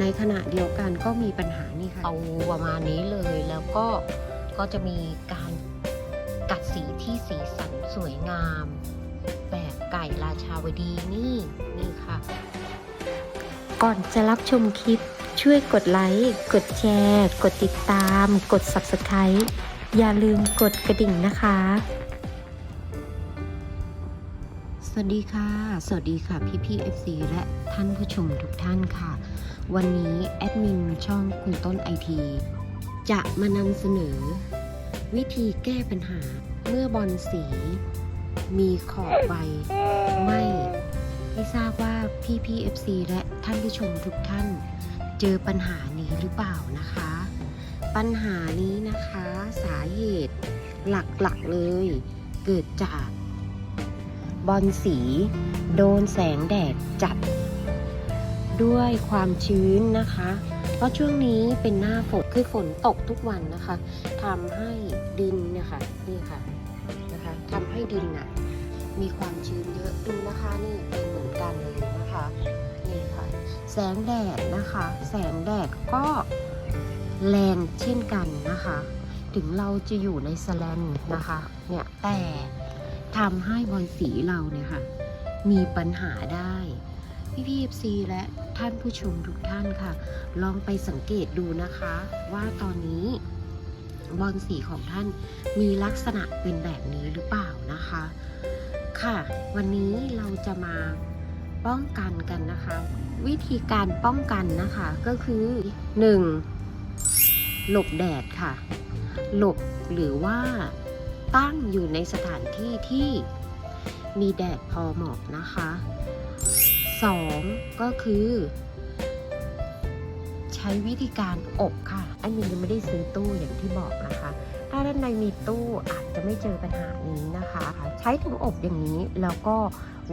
ในขณะเดียวกันก็มีปัญหานี่ค่ะเอาประมาณนี้เลยแล้วก็ก็จะมีการกัดสีที่สีสันสวยงาม แบบไก่ราชาวดีนี่นี่ค่ะ ก่อนจะรับชมคลิปช่วยกดไลค์ กดแชร์ กดติดตาม กด Subscribe อย่าลืมกดกระดิ่งนะคะ สวัสดีค่ะ สวัสดีค่ะพี่พี่ FC และท่านผู้ชมทุกท่านค่ะ วันนี้แอดมินช่องคุณต้นไอทีจะมานำเสนอ วิธีแก้ปัญหาเมื่อบอลสี มีขอบใบไม่ไม่ทราบว่าพี่พี่ FC และท่านผู้ชมทุกท่าน เจอปัญหานี้หรือเปล่านะคะ ปัญหานี้นะคะสาเหตุหลักๆเลย เกิดจาก บอลสี โดนแสงแดดจัด ด้วยความชื้นนะคะ เพราะช่วงนี้เป็นหน้าฝนคือฝนตกทุกวันนะคะทำให้ดินเนี่ยค่ะนี่ค่ะนะคะทำให้ดินน่ะมีความชื้นเยอะดูนะคะนี่เป็นเหมือนกันเลยนะคะนี่ค่ะแสงแดดนะคะ แสงแดดก็แรงเช่นกันนะคะ ถึงเราจะอยู่ในสแลนนะคะเนี่ยแต่ทำให้บอลสีเราเนี่ยค่ะมีปัญหาได้ พี่พีเอฟซีและท่านผู้ชมทุกท่านค่ะ ลองไปสังเกตดูนะคะ ว่าตอนนี้บอลสีของท่านมีลักษณะเป็นแบบนี้หรือเปล่านะคะ ค่ะ วันนี้เราจะมาป้องกันกันนะคะ วิธีการป้องกันนะคะก็คือ 1. หลบแดดค่ะ หลบหรือว่าตั้งอยู่ในสถานที่ที่มีแดดพอเหมาะนะคะ 2. ก็คือ ใช้วิธีการอบค่ะ อันนี้ยังไม่ได้ซื้อตู้อย่างที่บอกนะคะ ถ้าด้านในมีตู้อาจจะไม่เจอปัญหานี้นะคะ ใช้ถุงอบอย่างนี้แล้วก็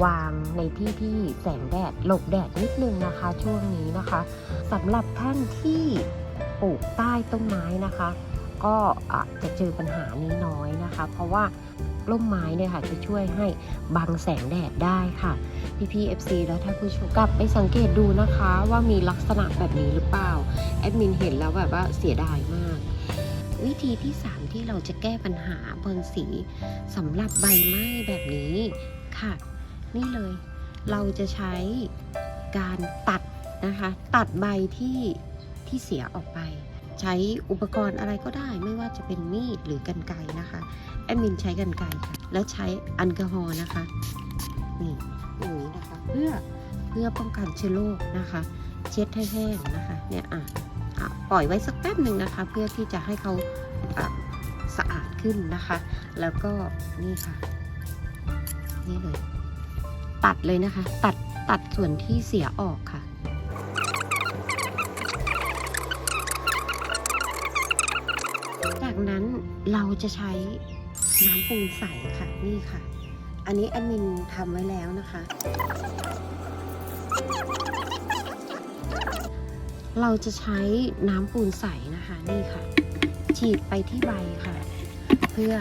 วางในที่ที่แสงแดดหลบแดดนิดนึงนะคะ ช่วงนี้นะคะสำหรับท่านที่ปลูกใต้ต้นไม้นะคะ ก็อาจจะเจอปัญหานี้น้อยนะคะ เพราะว่า ร่มไม้เนี่ยค่ะจะช่วยให้บังแสงแดดได้ค่ะ พี่พี FC แล้วถ้าผู้ชมกลับไปสังเกตดูนะคะว่ามีลักษณะแบบนี้หรือเปล่า แอดมินเห็นแล้วแบบว่าเสียดายมาก วิธีที่ 3 ที่เราจะแก้ปัญหาบอลสีสำหรับใบไม้แบบนี้ค่ะ นี่เลยเราจะใช้การตัดนะคะ ตัดใบที่ที่เสียออกไป ใช้อุปกรณ์อะไรก็ได้ ไม่ว่าจะเป็นมีดหรือกันไกนะคะ แอดมินใช้กันไกค่ะ แล้วใช้แอลกอฮอล์นะคะ นี่อย่างนี้นะคะ เพื่อเพื่อป้องกันเชื้อโรคนะคะ เช็ดให้แห้งนะคะ เนี่ยอะอะปล่อยไว้สักแป๊บหนึ่งนะคะ เพื่อที่จะให้เขาะสะอาดขึ้นนะคะ แล้วก็นี่ค่ะ นี่เลย ตัดเลยนะคะ ตัดตัดส่วนที่เสียออกค่ะ จากนั้นเราจะใช้น้ำปูนใสค่ะนี่ค่ะ อันนี้แอดมินทำไว้แล้วนะคะ เราจะใช้น้ำปูนใสนะคะนี่ค่ะ ฉีดไปที่ใบค่ะ เพื่อ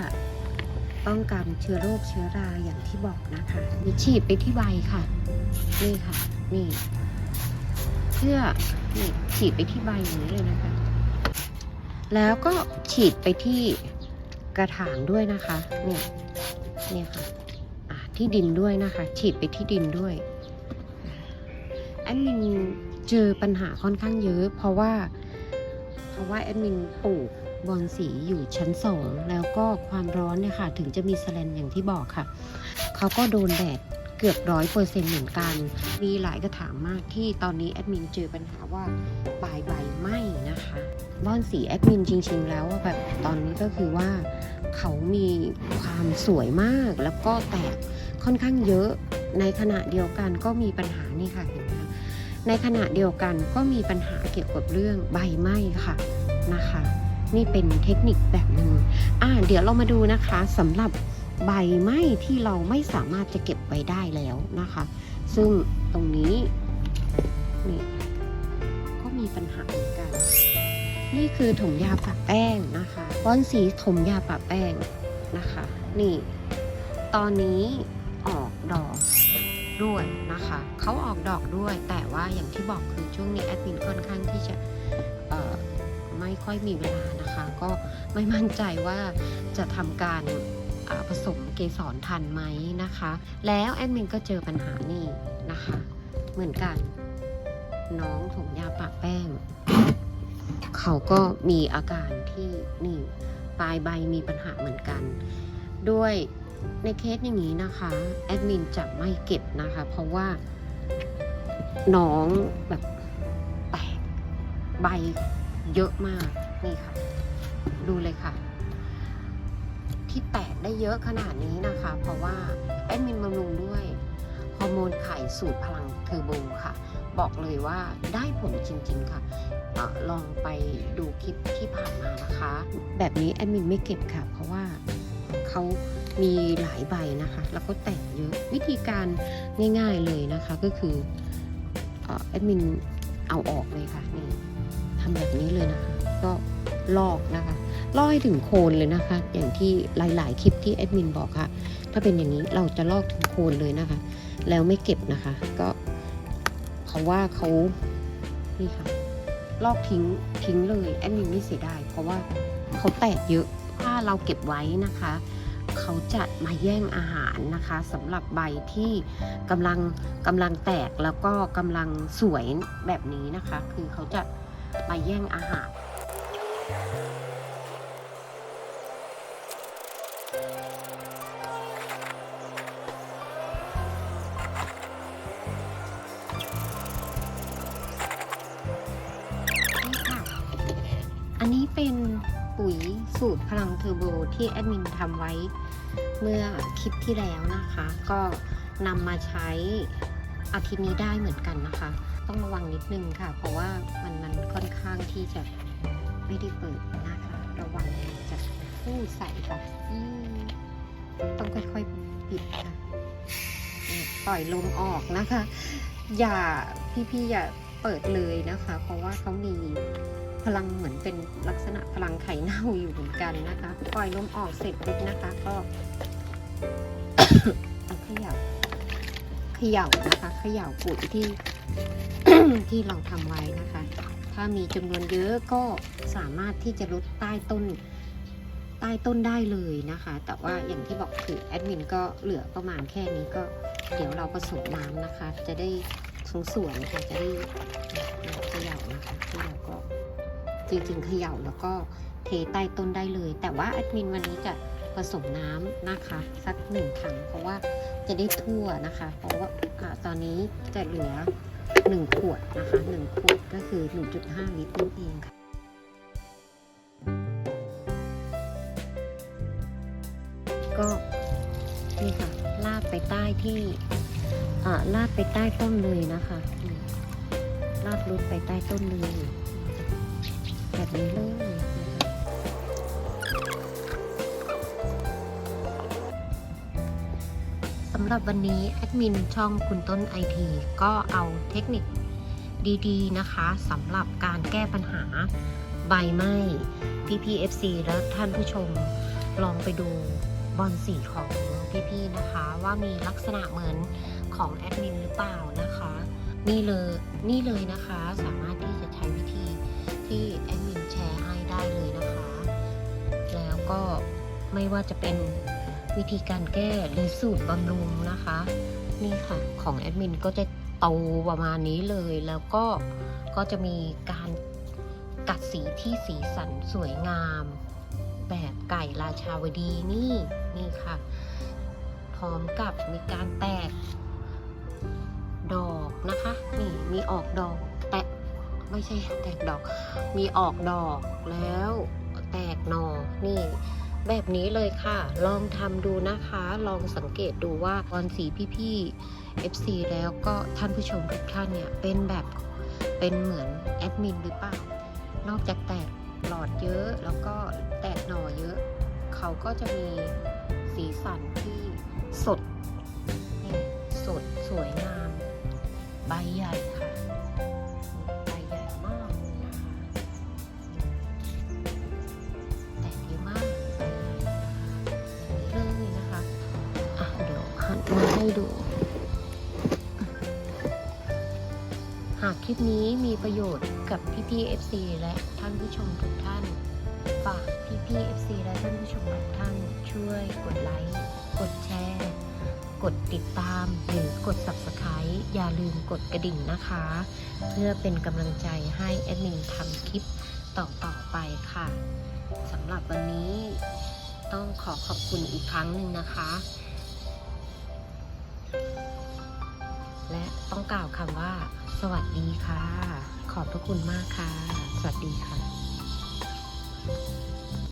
ป้องกันเชื้อโรคเชื้อราอย่างที่บอกนะคะมีฉีดไปที่ใบค่ะ นี่ค่ะ นี่ เพื่อนี่ฉีดไปที่ใบอย่างนี้เลยนะคะ แล้วก็ฉีดไปที่กระถางด้วยนะคะเนี่ยเนี่ยค่ะที่ดินด้วยนะคะ ฉีดไปที่ดินด้วยแอดมินเจอปัญหาค่อนข้างเยอะ เพราะว่าเพราะว่าแอดมินปลูกบอนสีอยู่ชั้นสองแล้วก็ความร้อนเนี่ยค่ะ ถึงจะมีแสแลนอย่างที่บอกค่ะ เขาก็โดนแดด เกือบร้อยเปอร์เซ็นต์เหมือนกัน มีหลายกระถางมากที่ตอนนี้แอดมินเจอปัญหาว่าปลายใบไหม้นะคะบอนสีแอดมินจริง ๆ แล้วแบบตอนนี้ก็คือว่าเขามีความสวยมากแล้วก็แตกค่อนข้างเยอะในขณะเดียวกันก็มีปัญหานี่ค่ะเห็นไหมในขณะเดียวกันก็มีปัญหาเกี่ยวกับเรื่องใบไหม้ค่ะนะคะ นี่เป็นเทคนิคแบบหนึ่งอ่าเดี๋ยวเรามาดูนะคะสำหรับ ใบไม้ที่เราไม่สามารถจะเก็บไว้ได้แล้วนะคะ ซึ่งตรงนี้นี่ก็มีปัญหาเหมือนกัน นี่คือถุงยาปะแป้งนะคะก้อนสีถุงยาปะแป้งนะคะ นี่ ตอนนี้ออกดอกด้วยนะคะเขาออกดอกด้วย แต่ว่าอย่างที่บอกคือช่วงนี้แอดมินค่อนข้างที่จะไม่ค่อยมีเวลานะคะ ก็ไม่มั่นใจว่าจะทำการ ผสมเกสรทันไหมนะคะ แล้วแอดมินก็เจอปัญหานี่นะคะ เหมือนกัน น้องถุงยาปะแป้ง เขาก็มีอาการที่นี่ปลายใบมีปัญหาเหมือนกัน ด้วยในเคสอย่างนี้นะคะแอดมินจะไม่เก็บนะคะ เพราะว่าน้องแบบแตกใบเยอะมากนี่ค่ะ ดูเลยค่ะ ที่แตกได้เยอะขนาดนี้นะคะ เพราะว่าแอดมินบำรุงด้วยฮอร์โมนไข่สูตรพลังเทอร์โบค่ะ บอกเลยว่าได้ผลจริงๆค่ะอลองไปดูคลิปที่ผ่านมานะคะ แบบนี้แอดมินไม่เก็บค่ะ เพราะว่าเขามีหลายใบนะคะ แล้วก็แตกเยอะวิธีการง่ายๆเลยนะคะก็คืออแอดมินเอาออกเลยค่ะนี่ทำแบบนี้เลยนะคะ ก็ลอกนะคะ ลอกให้ถึงโคนเลยนะคะ อย่างที่หลาย ๆ คลิปที่แอดมินบอกค่ะ ถ้าเป็นอย่างนี้เราจะลอกถึงโคนเลยนะคะ แล้วไม่เก็บนะคะ ก็เพราว่าเขานี่ค่ะ ลอกทิ้งทิ้งเลยแอดมินไม่เสียดายเพราะว่าเขาแตกเยอะถ้าเราเก็บไว้นะคะ เขาจะมาแย่งอาหารนะคะสำหรับใบที่กำลังกำลังแตกแล้วก็กำลังสวยแบบนี้นะคะ คือเขาจะมาแย่งอาหาร นี่ค่ะ อันนี้เป็นปุ๋ยสูตรพลังเทอร์โบที่แอดมินทำไว้เมื่อคลิปที่แล้วนะคะ ก็นำมาใช้อาทิตย์นี้ได้เหมือนกันนะคะ ต้องระวังนิดนึงค่ะ เพราะว่ามันมันค่อนข้างที่จะไม่ได้เปิดนะคะ ระวัง จะพูดใส่ค่ะอืมต้องค่อยๆปิดค่ะเนี่ยปล่อยลมออกนะคะ อย่าพี่ๆอย่าเปิดเลยนะคะ เพราะว่าเขามีพลังเหมือนเป็นลักษณะพลังไข่เน่าอยู่เหมือนกันนะคะ ปล่อยลมออกเสร็จปุ๊บนะคะ ก็เอาเขย่าเขย่านะคะเขย่าปุ๋ยที่ที่เราทำไว้นะคะ ถ้ามีจำนวนเยอะก็สามารถที่จะลดใต้ต้น ใต้ต้นได้เลยนะคะ แต่ว่าอย่างที่บอกคือแอดมินก็เหลือประมาณแค่นี้ก็เดี๋ยวเราผสมน้ำนะคะ จะได้สงสวนค่ะจะได้เขย่านะคะเขย่าก็จริงๆเขย่าแล้วก็เทใต้ต้นได้เลย แต่ว่าแอดมินวันนี้จะผสมน้ำนะคะสักหนึ่งถังเพราะว่าจะได้ทั่วนะคะ เพราะว่าตอนนี้จะเหลือหนึ่งขวดนะคะหนึ่งขวดก็คือ 1.5 ลิตรนั่นเองค่ะ ที่ลาดไปใต้ต้นเลยนะคะลาดลุดไปใต้ต้นเลยแบบนี้เลยสำหรับวันนี้แอดมินช่องคุณต้นไอทีก็เอาเทคนิคดีๆนะคะสำหรับการแก้ปัญหาใบไหม้ PPFC และท่านผู้ชมลองไปดู บอลสีของพี่ๆนะคะ ว่ามีลักษณะเหมือนของแอดมินหรือเปล่านะคะนี่เลยนี่เลยนะคะสามารถที่จะใช้วิธีที่แอดมินแชร์ให้ได้เลยนะคะ แล้วก็ไม่ว่าจะเป็นวิธีการแก้หรือสูตรบำรุงนะคะ นี่ค่ะของแอดมินก็จะโตประมาณนี้เลยแล้วก็ก็จะมีการกัดสีที่สีสันสวยงาม แบบไก่ราชาวดีนี่นี่ค่ะ พร้อมกับมีการแตกดอกนะคะนี่มีออกดอกแตกไม่ใช่แตกดอก มีออกดอกแล้วแตกหนอนี่ แบบนี้เลยค่ะ ลองทำดูนะคะ ลองสังเกตดูว่าบอลสีพี่ๆ FC แล้วก็ท่านผู้ชมทุกท่านเนี่ย เป็นแบบเป็นเหมือนแอดมินหรือเปล่า นอกจากแตก หลอดเยอะแล้วก็แตกหน่อเยอะ เขาก็จะมีสีสันที่สดนี่สดสวยงาม ใบใหญ่ค่ะ ใบใหญ่มากนะคะแตกเยอะมากใบใหญ่อย่างนี้เลยนะคะ อะเดี๋ยวหันมาให้ดู หากคลิปนี้มีประโยชน์กับพี่ๆ FC และท่านผู้ชมทุกท่าน ฝากพี่ๆ FC และท่านผู้ชมทุกท่าน ช่วยกดไลค์ กดแชร์ กดติดตาม หรือกด Subscribe อย่าลืมกดกระดิ่งนะคะ เพื่อเป็นกำลังใจให้แอดมินทำคลิปต่อๆไปค่ะสำหรับวันนี้ต้องขอขอบคุณอีกครั้งหนึ่งนะคะ และต้องกล่าวคำว่า สวัสดีค่ะ ขอบพระคุณมากค่ะ สวัสดีค่ะ